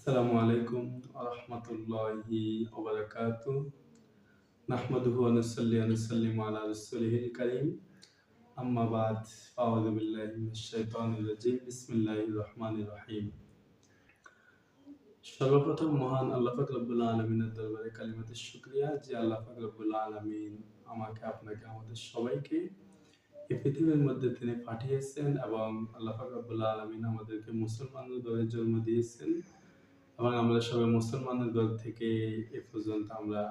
আসসালামু আলাইকুম আরহামতুল্লাহি ওবরাকাত নাহমাদুহু ওয়া নুসাল্লি ওয়া আলা রহিম। সর্বপ্রথম মহান আল্লাহ পাক রব্বুল দরবারে কালিমাতে শুকরিয়া যে আল্লাহ পাক রব্বুল আমাকে, আপনাকে, আমাদের সবাইকে এই পৃথিবীর মধ্যে তিনি পাঠিয়েছেন এবং আল্লাহ পাক রব্বুল আলামিন আমাদেরকে মুসলমানদের জন্ম দিয়েছেন। এবং আমরা সবাই মুসলমানের দল থেকে এ পর্যন্ত আমরা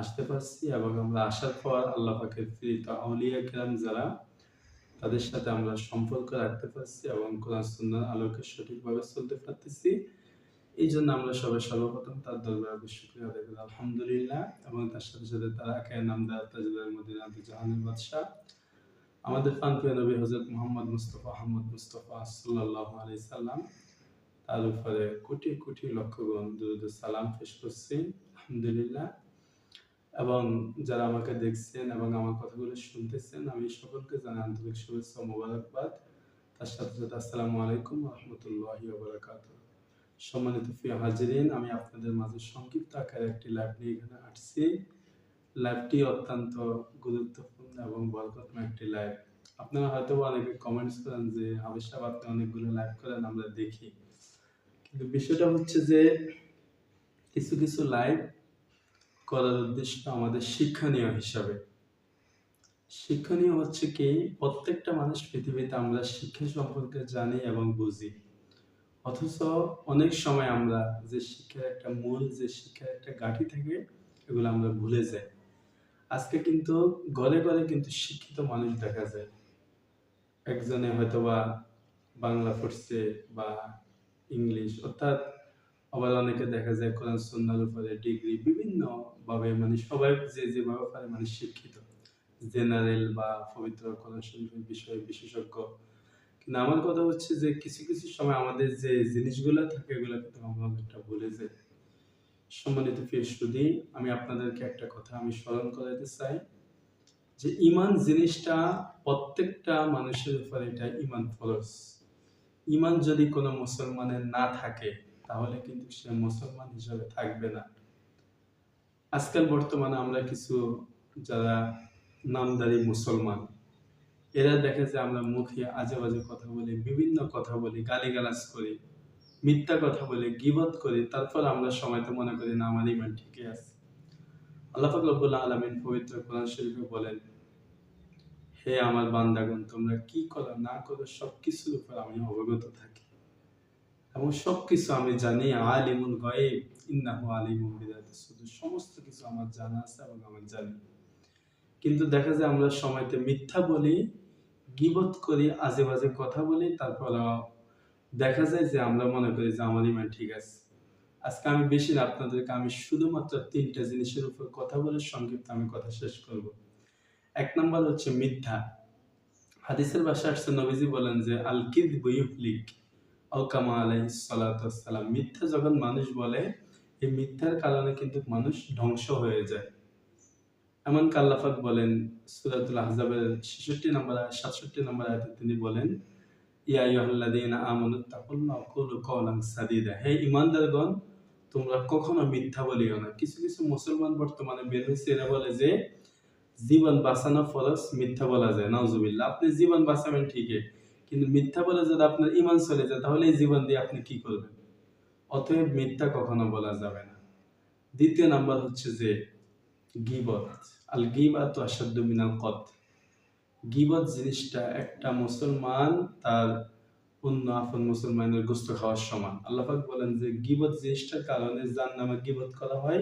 আসতে পারছি এবং আমরা আসার পর আল্লাহ পাকের ফিরিত আউলিয়া কিরাম যারা, তাদের সাথে আমরা সম্পর্ক রাখতে পারছি এবং কোরআন সুন্নার আলোকে সঠিকভাবে চলতে পারতেছি। এই জন্য আমরা সবাই সর্বপ্রথম তার দরবারে শুক্রিয়া আদায় করি। আলহামদুলিল্লাহ। এবং তার সাথে সাথে তার আকায় নামদার তাজুলের মদিনা জাহানের বাদশাহ। আমাদের প্রান্তীয় নবী হজরত মোহাম্মদ মুস্তফা আহমদ মুস্তফা সাল্লাহ আলি সাল্লাম। তার উপরে কোটি কোটি লক্ষগণ দুরুদ সালাম পেশ করছি, আলহামদুলিল্লাহ। এবং যারা আমাকে দেখছেন এবং আমার কথাগুলো শুনতেছেন, আমি সকলকে জানাই আন্তরিক শুভেচ্ছা মোবারকবাদ। তার সাথে সাথে আসসালামু আলাইকুম রহমতুল্লাহি সম্মানিত প্রিয় হাজিরিন, আমি আপনাদের মাঝে সংক্ষিপ্ত আকারে একটি লাইভ নিয়ে এখানে আসছি। লাইভটি অত্যন্ত গুরুত্বপূর্ণ এবং বরকতময় একটি লাইভ আপনারা হয়তো অনেকে কমেন্টস করেন যে হাবিজ সাহেব আপনি অনেকগুলো লাইভ করেন, আমরা দেখি। কিন্তু বিষয়টা হচ্ছে যে কিছু কিছু লাইভ করার উদ্দেশ্য আমাদের শিক্ষণীয় হিসাবে। শিক্ষণীয় হচ্ছে কি, প্রত্যেকটা মানুষ পৃথিবীতে আমরা শিক্ষা সম্পর্কে জানি এবং বুঝি। অথচ অনেক সময় আমরা যে শিক্ষার একটা মূল, যে শিক্ষার একটা গাঠি থাকে, এগুলো আমরা ভুলে যাই। আজকে কিন্তু ঘরে ঘরে কিন্তু শিক্ষিত মানুষ দেখা যায়। একজনে হয়তোবা বাংলা পড়ছে বা ইংলিশ অর্থাৎ আবার অনেকে দেখা যায় কোরআন সন্ন্যার উপরে ডিগ্রি বিভিন্ন ভাবে মানে সবাই যে যেভাবে পারে মানে শিক্ষিত। জেনারেল বা পবিত্র কোরআন শরীফের বিষয়ে বিশেষজ্ঞ। কিন্তু আমার কথা হচ্ছে যে কিছু কিছু সময় আমাদের যে জিনিসগুলো থাকে, এগুলো কিন্তু আমরা অনেকটা ভুলে যাই। সম্মানিত প্রিয় সুদী আমি আপনাদেরকে একটা কথা আমি স্মরণ করাতে চাই যে ইমান জিনিসটা প্রত্যেকটা মানুষের উপরে এটা ইমান ফরজ। ইমান যদি কোনো মুসলমানের না থাকে, তাহলে কিন্তু সে মুসলমান হিসাবে থাকবে না। আজকাল বর্তমানে আমরা কিছু যারা নামদারি মুসলমান, এরা দেখে যে আমরা মুখে আজে বাজে কথা বলি, বিভিন্ন কথা বলি, গালিগালাজ করি, মিথ্যা কথা বলি, গিবত করি, তারপর আমরা সময়তে মনে করি না, আমার ইমান ঠিকই আছে। আল্লাহ রব্বুল্লাহ আলমিন পবিত্র কোরআন শরীফে বলেন হে আমার বান্দাগণ, তোমরা কি করো, না করো সব কিছুর উপর আমি অবগত থাকি। এবং সব কিছু আমি জানি, আলিমুল গয়েব আলিমুল শুধু সমস্ত কিছু আমার জানা আছে এবং আমি জানি। কিন্তু দেখা যায় আমরা সময়তে মিথ্যা বলি, গিবত করি, আজে বাজে কথা বলি তারপর দেখা যায় যে আমরা মনে করি যে আমার ইমান ঠিক আছে। আজকে আমি বেশি না, আপনাদেরকে আমি শুধুমাত্র তিনটা জিনিসের উপর কথা বলে সংক্ষিপ্ত আমি কথা শেষ করব। এক নম্বর হচ্ছে মিথ্যা। হাদিসের ভাষা আসছে নবীজি বলেন যে আল কিদ বইফলিক আলকামা আলাই সালাতাম মিথ্যা যখন মানুষ বলে, এই মিথ্যার কারণে কিন্তু মানুষ ধ্বংস হয়ে যায়। এমন কাল্লাফাক বলেন, সুরাতুল আহজাবের ছেষট্টি নম্বর সাতষট্টি নম্বর আয়তে তিনি বলেন, ইয়া ইয়ুল্লাদিন আমানুত্তাকুল্লাহ কুলু কওলান সাদিদা। হে ইমানদারগণ তোমরা কখনো মিথ্যা বলিও না। কিছু কিছু মুসলমান বর্তমানে বের হয়েছে, এরা বলে যে জীবন বাঁচানো ফরজ, মিথ্যা বলা যায়, নাউজুবিল্লাহ। আপনি জীবন বাঁচাবেন ঠিকই, কিন্তু মিথ্যা বলে যদি আপনার ইমান চলে যায়, তাহলে এই জীবন দিয়ে আপনি কি করবেন? অতএব মিথ্যা কখনো বলা যাবে না। দ্বিতীয় নাম্বার হচ্ছে যে, গিবত। আল গিবাত আসাদ্দ মিনাল কত গিবত জিনিসটা একটা মুসলমান তার অন্য আপন মুসলমানের গোস্ত খাওয়ার সমান। আল্লাহাক বলেন যে, গিবত জিনিসটার কারণে যার নামে গিবত করা হয়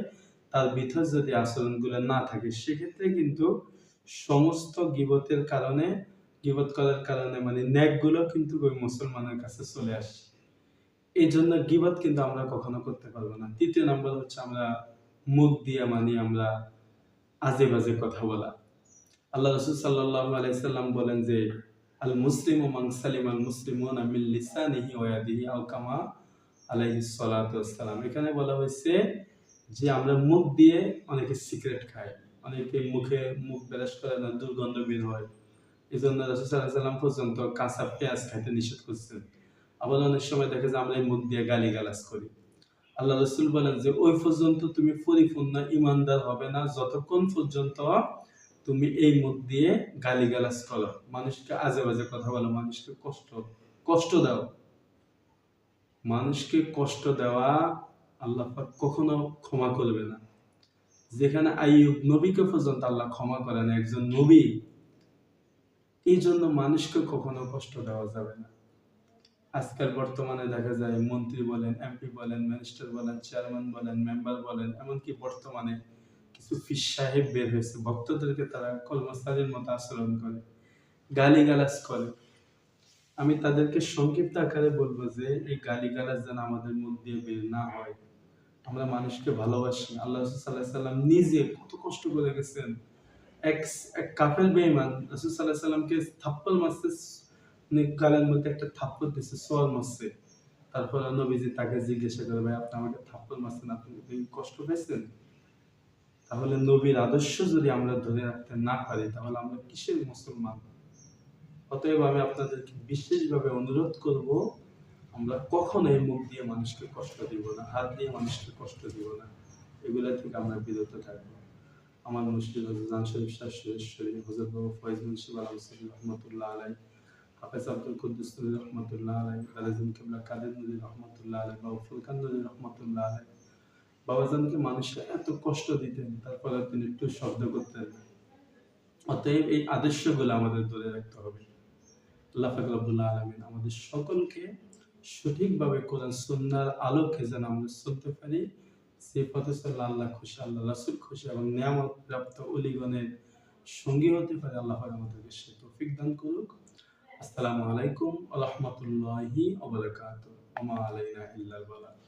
তার ভিতর যদি আচরণগুলো না থাকে, সেক্ষেত্রে কিন্তু সমস্ত গিবতের কারণে, গিবত করার কারণে মানে ন্যাকগুলো কিন্তু ওই মুসলমানের কাছে চলে আসে। এই জন্য গিবত কিন্তু আমরা কখনো করতে পারব না। তৃতীয় নম্বর হচ্ছে আমরা মুখ দিয়ে মানি আমরা আজে বাজে কথা বলা। আল্লাহ রসুল সাল্লাহ আলাইসাল্লাম বলেন যে, আল মুসলিম ও মাংসালিম আল মুসলিম আমিল লিসানিহি ওয়াদিহি আল কামা আলাইহি সালাম। এখানে বলা হয়েছে যে আমরা মুখ দিয়ে অনেকে সিগারেট খাই, অনেকে মুখে মুখ বেরাস করে না, দুর্গন্ধ বের হয়। এই জন্য রসুসাল্লাম পর্যন্ত কাঁচা পেঁয়াজ খাইতে নিষেধ করছেন আবার অনেক সময় দেখে যে আমরা এই মুখ দিয়ে গালি গালাজ করি। আল্লাহ রসুল বলেন যে, ওই পর্যন্ত তুমি পরিপূর্ণ ইমানদার হবে না, যতক্ষণ পর্যন্ত তুমি এই মুখ দিয়ে গালিগালাজ করো। মানুষকে আজে বাজে কথা বলো, মানুষকে কষ্ট কষ্ট দাও। মানুষকে কষ্ট দেওয়া আল্লাহ কখনো ক্ষমা করবে না। যেখানে আইয়ুব নবীকে পর্যন্ত আল্লাহ ক্ষমা করেন, একজন নবী এই জন্য মানুষকে কখনো কষ্ট দেওয়া যাবে না। আজকাল বর্তমানে দেখা যায় মন্ত্রী বলেন, এমপি বলেন, মিনিস্টার বলেন, চেয়ারম্যান বলেন, মেম্বার বলেন, এমনকি বর্তমানে কিছু ফিস সাহেব বের হয়েছে, ভক্তদেরকে তারা কর্মচারীর মতো আচরণ করে, গালিগালাজ করে। আমি তাদেরকে সংক্ষিপ্ত আকারে বলব যে, এই গালিগালাজ যেন আমাদের মধ্যে বের না হয়। আমরা মানুষকে ভালোবাসি আল্লাহ সাল্লাম নিজে কত কষ্ট করে গেছেন এক এক বেঈমান রাসূল সাল্লাহ সাল্লামকে থাপ্পল মারছে মধ্যে একটা থাপ্পল সোয়ার মারছে। তারপর নবীজি তাকে জিজ্ঞাসা করে, ভাই, আপনি আমাকে থাপ্পল মারছেন, আপনি কষ্ট পেয়েছেন? তাহলে নবীর আদর্শ যদি আমরা ধরে রাখতে না পারি, তাহলে আমরা কিসের মুসলমান? অতএব আমি আপনাদেরকে বিশেষভাবে অনুরোধ করব আমরা কখনোই মুখ দিয়ে মানুষকে কষ্ট দিব না, হাত দিয়ে মানুষকে কষ্ট দিব না। এগুলা থেকে আমরা বিরত থাকব। আমার মুর্শিদ হজরান শরীফ শাহ সুরেশ্বরী হজরত ফয়েজ মুন্সি আলম সাহেব রহমতুল্লাহ আলাই হাফেজ আব্দুল কুদ্দুস রহমতুল্লাহ আলাই দাদাজিন কিবলা কাদের নদী রহমতুল্লাহ আলাই বাবু ফুলকান নদী রহমতুল্লাহ আলাই বাবাজানকে মানুষকে এত কষ্ট দিতেন, তারপরে তিনি একটু শব্দ করতেন অতএব এই আদর্শগুলো আমাদের ধরে রাখতে হবে। আল্লাহ ফাকরাবুল্লাহ আলমিন আমাদের সকলকে সঠিকভাবে কোরআন, সুন্নার আলোকে যেন আমরা চলতে পারি সেই পথে চললে আল্লাহ খুশি আল্লাহ রাসুল খুশি এবং নিয়ামত প্রাপ্ত অলিগণের সঙ্গী হতে পারে আল্লাহ আমাদেরকে সে তৌফিক দান করুক। আসসালামু আলাইকুম আ রহমতুল্লাহি আমা আলাইনা ইল্লাল বালাগ